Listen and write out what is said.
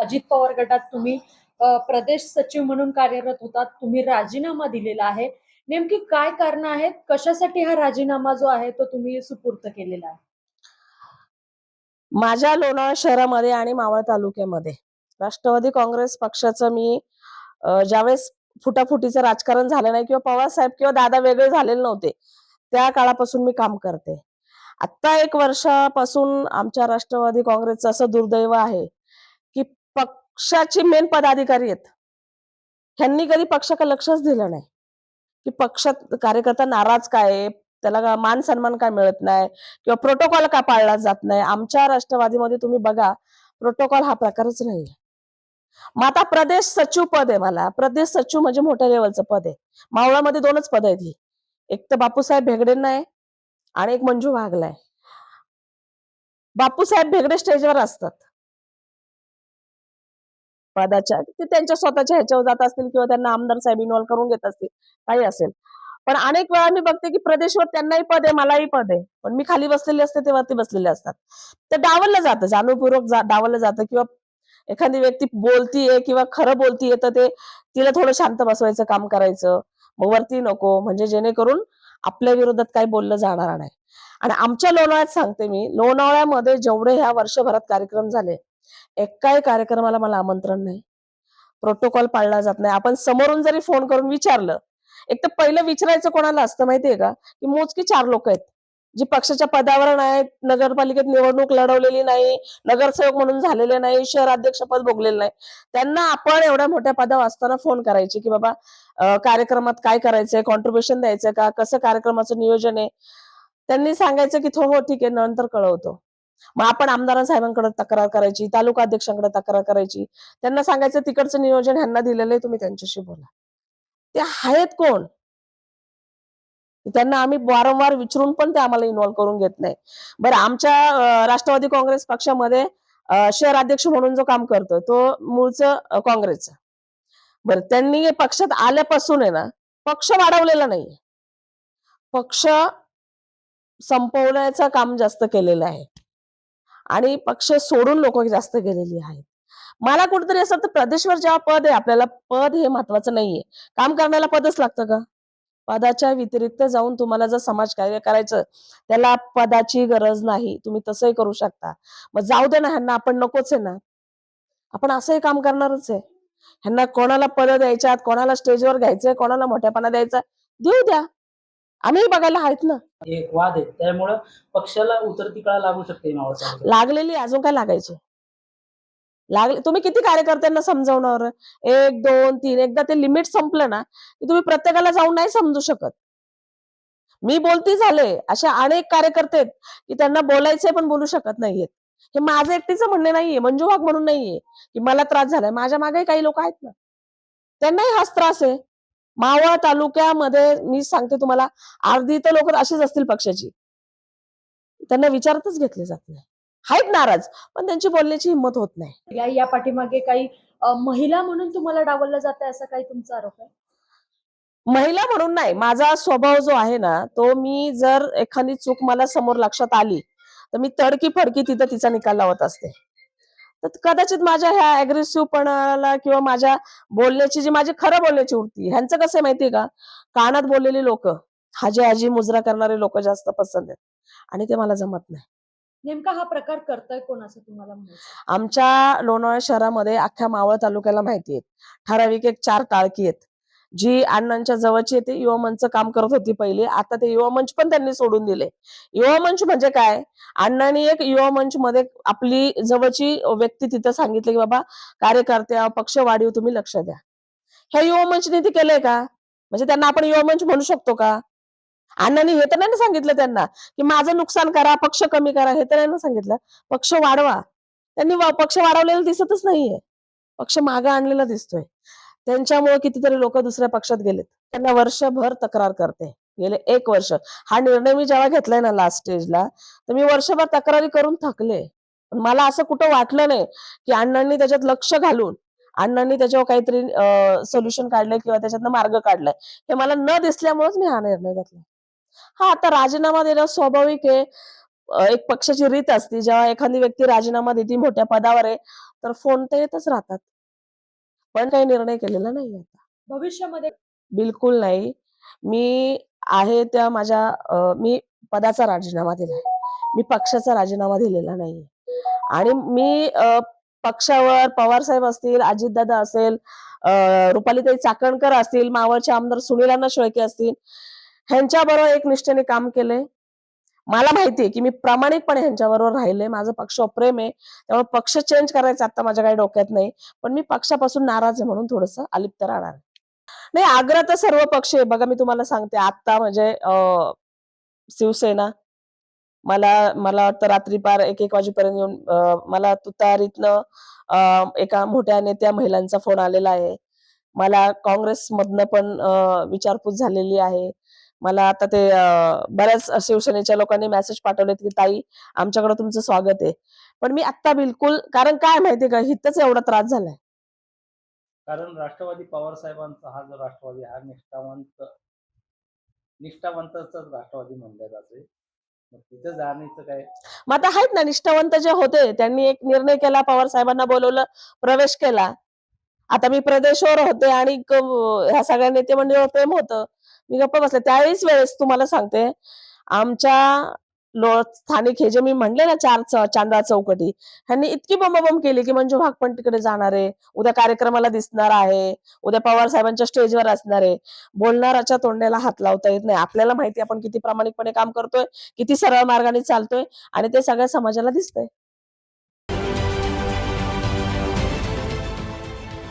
अजित पवार गटात तुम्ही प्रदेश सचिव म्हणून कार्यरत होतात तुम्ही राजीनामा दिलेला आहे. नेमकी काय कारण आहेत? कशासाठी हा राजीनामा जो आहे तो तुम्ही सुपूर्त केलेला आहे? माझ्या लोणावळा शहरामध्ये आणि मावळ तालुक्यामध्ये राष्ट्रवादी काँग्रेस पक्षाचं मी ज्यावेळेस फुटाफुटीचं राजकारण झालं नाही किंवा पवार साहेब किंवा दादा वेगळे झालेले नव्हते त्या काळापासून मी काम करते. आता एक वर्षापासून आमच्या राष्ट्रवादी काँग्रेसचं असं दुर्दैव आहे पक्षाची मेन पदाधिकारी आहेत. ह्यांनी कधी पक्षाकडे लक्षच दिलं नाही. की पक्षात कार्यकर्ता नाराज काय त्याला का- मान सन्मान काय मिळत नाही? किंवा प्रोटोकॉल का पाळला जात नाही? आमच्या राष्ट्रवादीमध्ये तुम्ही बघा प्रोटोकॉल हा प्रकारच नाही मग आता प्रदेश सचिव पद आहे मला. प्रदेश सचिव म्हणजे मोठ्या लेवलचं पद आहे. मावळामध्ये दोनच पद आहेत ही. एक तर बापूसाहेब भेगडेंना आहे आणि एक मंजू वाघला आहे. बापूसाहेब भेगडे स्टेजवर असतात. पदाच्या ते त्यांच्या स्वतःच्या ह्याच्यावर जात असतील किंवा त्यांना आमदार साहेब इन्व्हॉल्व करून घेत असतील काही असेल. पण अनेक वेळा मी बघते की प्रदेशवर त्यांनाही पद आहे मलाही पद आहे. पण मी खाली बसलेली असते ते वरती बसलेले असतात. तर डावललं जातं जाणीवपूर्वक डावललं जातं किंवा एखादी व्यक्ती बोलतीये किंवा खरं बोलतीये तर ते तिला थोडं शांत बसवायचं काम करायचं. मग वरती नको म्हणजे जेणेकरून आपल्या विरोधात काही बोललं जाणार नाही. आणि आमच्या लोणावळ्यात सांगते मी लोणावळ्यामध्ये जेवढे ह्या वर्षभरात कार्यक्रम झाले एकाही कार्यक्रमाला मला आमंत्रण नाही. प्रोटोकॉल पाळला जात नाही. आपण समोरून जरी फोन करून विचारलं एक तर पहिलं विचारायचं कोणाला असतं माहितीये का? की मोजकी चार लोक आहेत. जी पक्षाच्या पदावर नाहीत नगरपालिकेत निवडणूक लढवलेली नाही नगरसेवक म्हणून झालेले नाही शहराध्यक्ष पद भोगलेलं नाही. त्यांना आपण एवढ्या मोठ्या पदावर असताना फोन करायचे की बाबा कार्यक्रमात काय करायचंय कॉन्ट्रीब्युशन द्यायचं का कसं कार्यक्रमाचं नियोजन आहे? त्यांनी सांगायचं की थो हो ठीक आहे नंतर कळवतो. मग आपण आमदार साहेबांकडे तक्रार करायची तालुका अध्यक्षांकडे तक्रार करायची. त्यांना सांगायचं तिकडचं नियोजन ह्यांना दिलेलं आहे तुम्ही त्यांच्याशी बोला. ते आहेत कोण? त्यांना आम्ही वारंवार विचारून पण ते आम्हाला इन्व्हॉल्व करून घेत नाही. बरं आमच्या राष्ट्रवादी काँग्रेस पक्षामध्ये शहर अध्यक्ष म्हणून जो काम करतोय तो मूळचं काँग्रेसचा. बरं त्यांनी पक्षात आल्यापासून आहे ना पक्ष वाढवलेला नाहीये. पक्ष संपवण्याचं काम जास्त केलेलं आहे. आणि पक्ष सोडून लोक जास्त गेलेली आहेत. मला कुठेतरी असं वाटतं प्रदेशवर जेव्हा पद आहे आपल्याला पद हे महत्वाचं नाहीये. काम करण्याला पदच लागतं का पदाच्या व्यतिरिक्त जाऊन तुम्हाला जर समाज कार्य करायचं त्याला पदाची गरज नाही. तुम्ही तसंही करू शकता. मग जाऊ दे ना ह्यांना आपण नकोच आहे ना. आपण असंही काम करणारच आहे. ह्यांना कोणाला पद द्यायच्यात कोणाला स्टेजवर घ्यायचंय कोणाला मोठ्यापणा द्यायचा देऊ द्या. आम्ही बघायला आहेत ना. एक वाद आहे. त्यामुळं पक्षाला उतरती काळ लागू शकते. लागलेली अजून काय लागायचे? लागले तुम्ही किती कार्यकर्त्यांना समजवणार? एक दोन तीन एकदा ते लिमिट संपलं ना की तुम्ही प्रत्येकाला जाऊन नाही समजू शकत. मी बोलती झाले असे अनेक कार्यकर्ते आहेत की त्यांना बोलायचे पण बोलू शकत नाहीयेत. हे माझं एकटीचं म्हणणे नाहीये मंजू वाघ म्हणून नाहीये की मला त्रास झालाय. माझ्या मागे काही लोक आहेत ना. त्यांनाही हाच त्रास आहे. मावळ तालुक्यामध्ये मी सांगते तुम्हाला अर्धी तर लोक अशीच असतील पक्षाची. त्यांना विचारतच घेतले जात नाही. आहेत नाराज पण त्यांची बोलण्याची हिंमत होत नाही. या या पाठीमागे काही महिला म्हणून तुम्हाला डावललं जात आहे असा काही तुमचा आरोप आहे? महिला म्हणून नाही माझा स्वभाव जो आहे ना तो मी जर एखादी चूक मला समोर लक्षात आली तर मी तडकी फडकी तिथं तिचा निकाल लावत असते. तर कदाचित माझ्या ह्या अग्रेसिव्ह पणाला किंवा माझ्या बोलण्याची जी माझी खरं बोलण्याची वृत्ती ह्यांचं कसं आहे माहितीये का? कानात बोललेली लोक हाजी आजी मुजरा करणारे लोक जास्त पसंत आहेत. आणि ते मला जमत नाही. नेमका हा प्रकार करताय कोण असं तुम्हाला आमच्या लोणावळा शहरामध्ये अख्ख्या मावळ तालुक्याला माहिती आहेत. ठराविक एक चार टाळकी आहेत. जी अण्णांच्या जवळची ते युवा मंच काम करत होती पहिले. आता ते युवा मंच पण त्यांनी सोडून दिले. युवा मंच म्हणजे काय? अण्णांनी एक युवा मंच मध्ये आपली जवळची व्यक्ती तिथं सांगितली की बाबा कार्यकर्त्या पक्ष वाढीव तुम्ही लक्ष द्या. ह्या युवा मंचने ते केलंय का? म्हणजे त्यांना आपण युवा मंच म्हणू शकतो का? अण्णांनी हे तर नाही ना सांगितलं त्यांना की माझं नुकसान करा पक्ष कमी करा हे तर नाही ना सांगितलं. पक्ष वाढवा. त्यांनी पक्ष वाढवलेला दिसतच नाहीये. पक्ष मागे आणलेला दिसतोय. त्यांच्यामुळे कितीतरी लोक दुसऱ्या पक्षात गेलेत. त्यांना वर्षभर तक्रार करते. गेले एक वर्ष. हा निर्णय मी जेव्हा घेतलाय ना लास्ट स्टेजला तर मी वर्षभर तक्रारी करून थकले. पण मला असं कुठं वाटलं नाही की अण्णांनी त्याच्यात लक्ष घालून अण्णांनी त्याच्यावर काहीतरी सोल्युशन काढलंय किंवा त्याच्यातनं मार्ग काढलाय हे मला न दिसल्यामुळेच मी हा निर्णय घेतला. हा आता राजीनामा देणं स्वाभाविक आहे. एक पक्षाची रीत असते. जेव्हा एखादी व्यक्ती राजीनामा देते मोठ्या पदावर आहे तर फोन तर येतच राहतात. पण काही निर्णय केलेला नाही आता. भविष्यामध्ये? बिलकुल नाही. मी आहे त्या माझ्या मी पदाचा राजीनामा दिलाय. मी पक्षाचा राजीनामा दिलेला नाही आणि मी पक्षावर पवार साहेब असतील अजितदादा असेल रुपालीताई चाकणकर असतील मावळचे आमदार सुनीलांना शेळके असतील ह्यांच्याबरोबर एक निष्ठेने काम केले मला माहितीये की मी प्रामाणिकपणे ह्यांच्याबरोबर राहिले माझं पक्ष प्रेम आहे. त्यामुळे पक्ष चेंज करायचं आता माझ्या काही डोक्यात नाही. पण मी पक्षापासून नाराज आहे म्हणून थोडस अलिप्त राहणार नाही आग्रह तर सर्व पक्ष आहे. बघा मी तुम्हाला सांगते. आता म्हणजे शिवसेना मला मला वाटतं रात्री पार एक एक वाजेपर्यंत येऊन मला तुतारीतनं एका मोठ्या नेत्या महिलांचा फोन आलेला आहे. मला काँग्रेस मधनं पण विचारपूस झालेली आहे. मला आता ते बऱ्याच शिवसेनेच्या लोकांनी मेसेज पाठवलेत की ताई आमच्याकडे तुमचं स्वागत आहे. पण मी आता बिलकुल कारण काय माहितीये का? हितच एवढा त्रास झालाय. कारण राष्ट्रवादी पवार साहेबांचा हा जो राष्ट्रवादी हा निष्ठावंत निष्ठावंतच राष्ट्रवादी म्हणल्या जाते. मग आता आहेत ना निष्ठावंत जे होते त्यांनी एक निर्णय केला पवार साहेबांना बोलवलं प्रवेश केला. आता मी प्रदेशवर होते आणि ह्या सगळ्या नेते मंडळीवर प्रेम होतं. मी गप्प बसले. त्यावेळेस वेळेस तुम्हाला सांगते आमच्या लो स्थानिक हे जे मी म्हणले ना चार चांदा चौकटी ह्यांनी इतकी बंबाबंब केली की मंजू भाग पण तिकडे जाणार आहे. उद्या कार्यक्रमाला दिसणार आहे. उद्या पवार साहेबांच्या स्टेजवर असणार आहे. बोलणाराच्या तोंडाला हात लावता येत नाही. आपल्याला माहिती आहे आपण किती प्रामाणिकपणे काम करतोय किती सरळ मार्गाने चालतोय आणि ते सगळ्या समाजाला दिसतंय.